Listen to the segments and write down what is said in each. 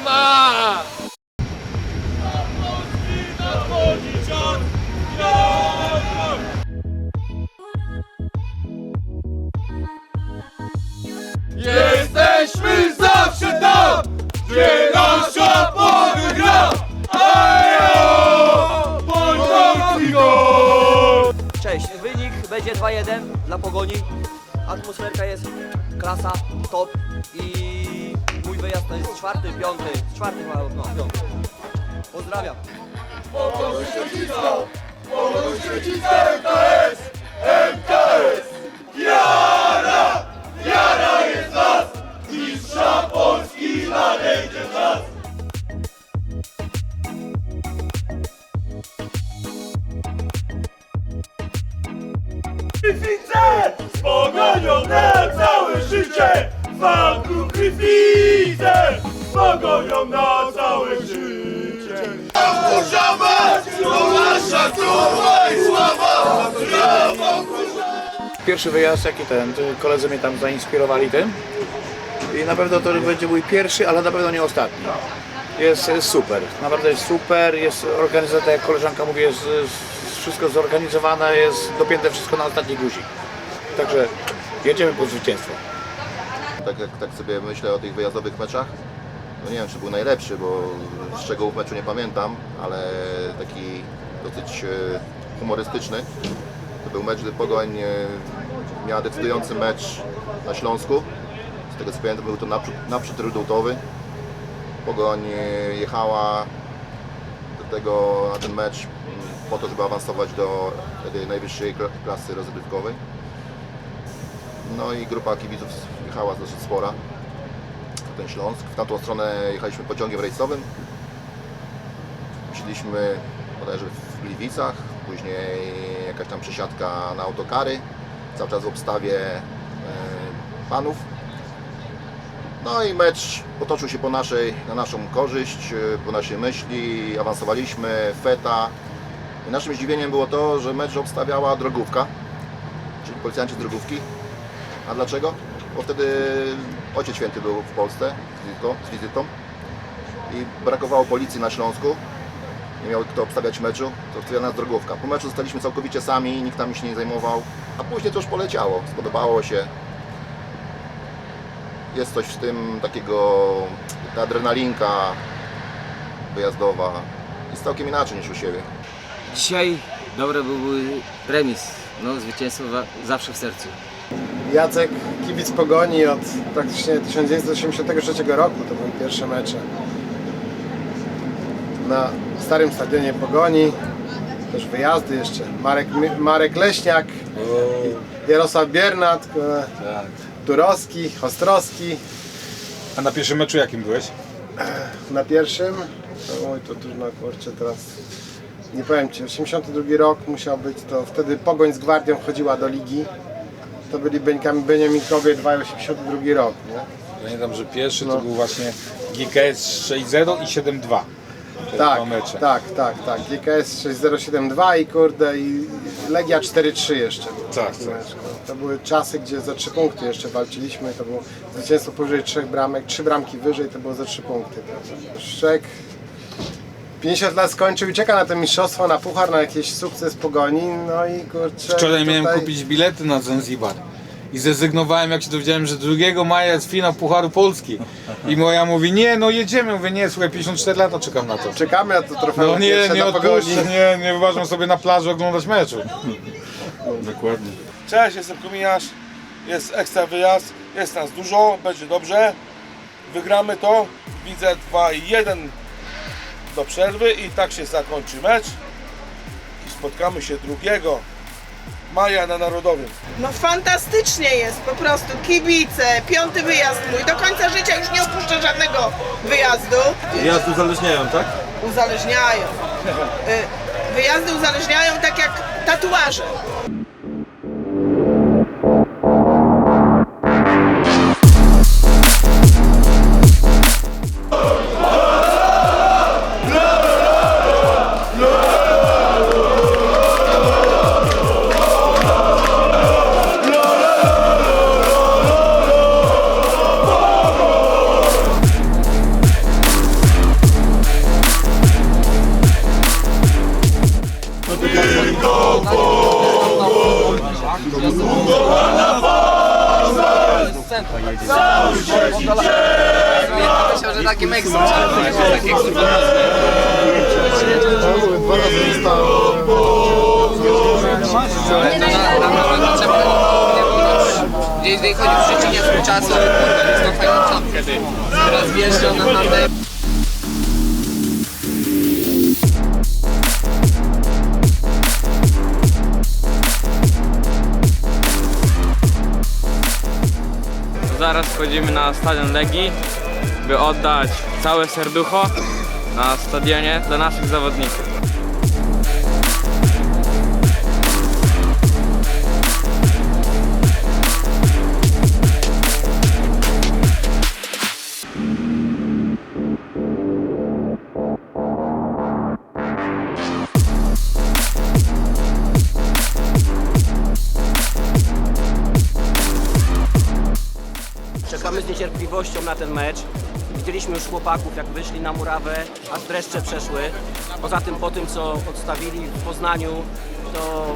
nie ma! Jesteśmy zawsze tam, gdzie nasza pory gra! Ajo! Cześć, wynik będzie 2-1 dla Pogoni. Atmosferka jest klasa, top i wyjazd to jest czwarty, piąty, czwarty chyba, no. Pozdrawiam. Gryfice Pierwszy wyjazd, jaki ten, koledzy mnie tam zainspirowali tym. I na pewno to będzie mój pierwszy, ale na pewno nie ostatni. Jest, jest super, naprawdę jest super, jest organizacja, jak koleżanka mówi, jest, jest wszystko zorganizowane, jest dopięte wszystko na ostatni guzik. Także jedziemy po zwycięstwo. tak jak tak sobie myślę o tych wyjazdowych meczach, no nie wiem czy był najlepszy, bo szczegółów meczu nie pamiętam, ale taki dosyć e, humorystyczny. To był mecz, gdy Pogoń e, miała decydujący mecz na Śląsku. Z tego co pamiętam był to naprzód, naprzód rudotowy. Pogoń e, jechała do tego, na ten mecz mm, po to, żeby awansować do wtedy najwyższej kla- klasy rozgrywkowej. No i grupa kibiców jechała dosyć spora na ten Śląsk. W tamtą stronę jechaliśmy pociągiem rejsowym. Siedzieliśmy bodajże w Gliwicach, później jakaś tam przesiadka na autokary, cały czas w obstawie e, panów. No i mecz potoczył się po naszej, na naszą korzyść, e, po naszej myśli, awansowaliśmy, feta. I naszym zdziwieniem było to, że mecz obstawiała drogówka, czyli policjanci z drogówki. A dlaczego? Bo wtedy Ojciec Święty był w Polsce z wizytą, z wizytą i brakowało policji na Śląsku. Nie miał kto obstawiać meczu, to obstawiana nas drogówka. Po meczu zostaliśmy całkowicie sami, nikt tam się nie zajmował, a później to już poleciało, spodobało się. Jest coś w tym takiego, ta adrenalinka wyjazdowa jest całkiem inaczej niż u siebie. Dzisiaj dobry byłby remis. No, zwycięstwo zawsze w sercu. Jacek, kibic Pogoni od praktycznie 1983 roku, to były pierwsze mecze. Na starym stadionie Pogoni, też wyjazdy jeszcze. Marek, Marek Leśniak, Jarosław Biernat, e, Turowski, Ostrowski. A na pierwszym meczu jakim byłeś? Na pierwszym, oj to trudno kurczę teraz, nie powiem Ci, 82 rok musiał być, to wtedy Pogoń z Gwardią wchodziła do ligi. To byli Beniaminkowie 2,82 rok, nie? Pamiętam, że pierwszy No. to był właśnie GKS 6-0 i 7-2. Tak, mecze. tak, tak, tak. GKS 6072 i kurde i Legia 4-3 jeszcze. Tak, tak. To były czasy, gdzie za 3 punkty jeszcze walczyliśmy. To było zwycięstwo powyżej 3 bramek, 3 bramki wyżej to było za 3 punkty. Szczek 50 lat skończył i czeka na to mistrzostwo, na puchar, na jakiś sukces pogoni. No i kurczę. Wczoraj miałem tutaj- kupić bilety na Zanzibar. I zrezygnowałem, jak się dowiedziałem, że 2 maja jest finał Pucharu Polski. I moja mówi, nie, no jedziemy. Mówię, nie, słuchaj, 54 lata czekam na to. Czekamy na to trofeum No nie, nie odpuszczę, nie, nie uważam sobie na plaży oglądać meczu. Dokładnie. Cześć, jestem Kominiarz, jest ekstra wyjazd, jest nas dużo, będzie dobrze. Wygramy to, widzę 2-1 do przerwy i tak się zakończy mecz. I spotkamy się 2 maja na Narodowym. No fantastycznie jest, po prostu kibice, piąty wyjazd mój, do końca życia już nie opuszczę żadnego wyjazdu. Wyjazdy uzależniają, tak? Uzależniają. Y, Wyjazdy uzależniają tak jak tatuaże. Myślał, że taki meks takie kurwa Dwa razy zostało. Gdzieś tutaj chodzi w życiu nie swój czas, ale kurwa, jest to fajną czapkę. Teraz wjeżdżał na handel. Wchodzimy na stadion Legii, by oddać całe serducho na stadionie dla naszych zawodników. Na ten mecz. Widzieliśmy już chłopaków, jak wyszli na murawę, a dreszcze przeszły. Poza tym, po tym, co odstawili w Poznaniu, to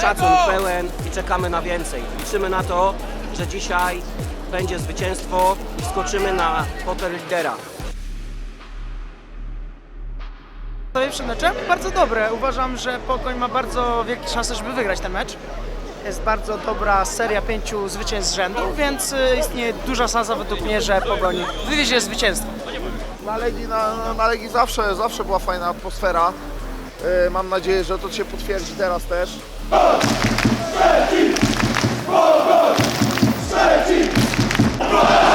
szacun pełen i czekamy na więcej. Liczymy na to, że dzisiaj będzie zwycięstwo i skoczymy na fotel lidera. Przed meczem bardzo dobre. Uważam, że Pogoń ma bardzo wielkie szanse, żeby wygrać ten mecz. Jest bardzo dobra seria pięciu zwycięstw z rzędu, więc y, istnieje duża szansa według mnie, że Pogoń wywiezie zwycięstwo. Na Legii, na, na Legii zawsze, zawsze była fajna atmosfera. E, Mam nadzieję, że to się potwierdzi teraz też. Jest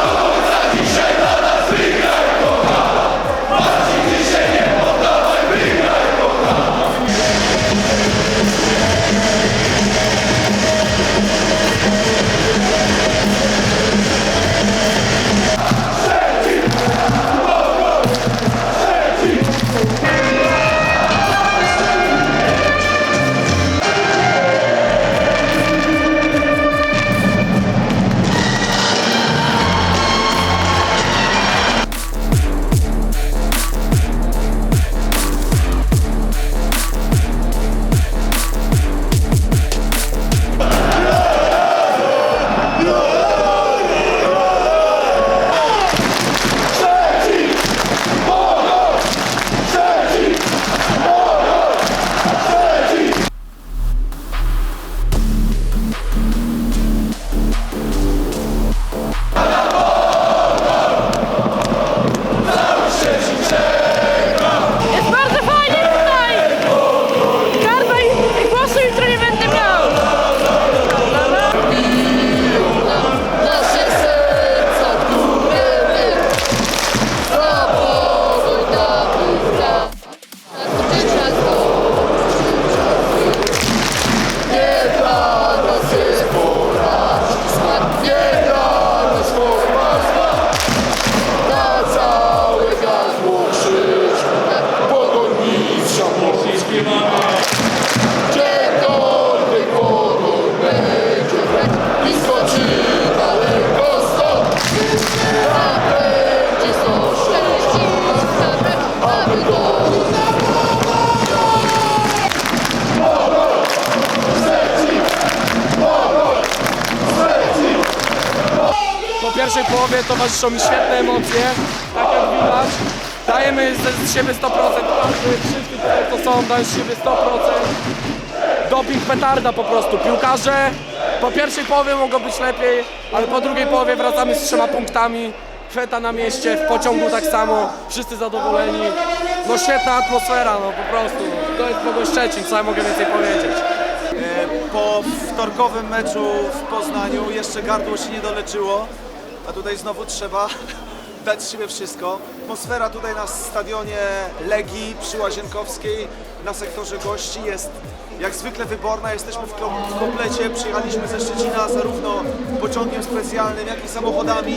pierwszej połowie towarzyszą mi świetne emocje, tak jak widać. Dajemy z, siebie 100%, każdy, wszyscy tutaj to są, dają z siebie 100%. Doping petarda po prostu. Piłkarze po pierwszej połowie mogło być lepiej, ale po drugiej połowie wracamy z trzema punktami. Feta na mieście, w pociągu tak samo, wszyscy zadowoleni. No świetna atmosfera, no po prostu. To jest Pogoń Szczecin, co ja mogę więcej powiedzieć. Po wtorkowym meczu w Poznaniu jeszcze gardło się nie doleczyło, a tutaj znowu trzeba dać z siebie wszystko. Atmosfera tutaj na stadionie Legii przy Łazienkowskiej na sektorze gości jest jak zwykle wyborna. Jesteśmy w kom- w komplecie, przyjechaliśmy ze Szczecina zarówno pociągiem specjalnym, jak i samochodami.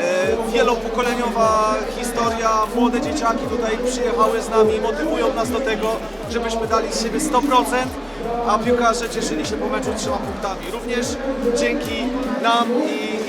E, Wielopokoleniowa historia, młode dzieciaki tutaj przyjechały z nami, motywują nas do tego, żebyśmy dali z siebie 100%, a piłkarze cieszyli się po meczu trzema punktami. Również dzięki nam i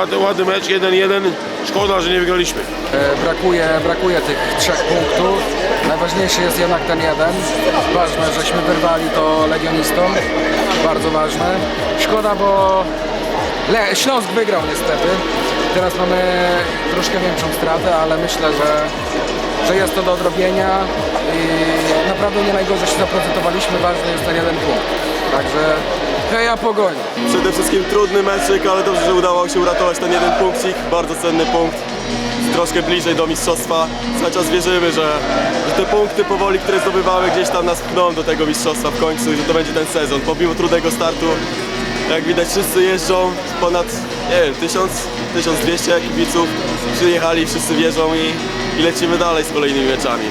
ładny, ładny, mecz, 1-1. Szkoda, że nie wygraliśmy. E, Brakuje, brakuje tych trzech punktów. Najważniejszy jest jednak ten jeden. Ważne, żeśmy wyrwali to legionistom. Bardzo ważne. Szkoda, bo Le Śląsk wygrał niestety. Teraz mamy troszkę większą stratę, ale myślę, że, że jest to do odrobienia i naprawdę nie najgorzej się zaprezentowaliśmy. Ważny jest ten jeden punkt. Także heja Pogoń! Przede wszystkim trudny meczyk, ale dobrze, że udało się uratować ten jeden punkcik. Bardzo cenny punkt. Troszkę bliżej do mistrzostwa. Cały wierzymy, że, że te punkty powoli, które zdobywamy, gdzieś tam nas pchną do tego mistrzostwa w końcu i że to będzie ten sezon. Pomimo trudnego startu, jak widać wszyscy jeżdżą, ponad, nie wiem, 1000, 1200 kibiców przyjechali, wszyscy wierzą i, i lecimy dalej z kolejnymi meczami.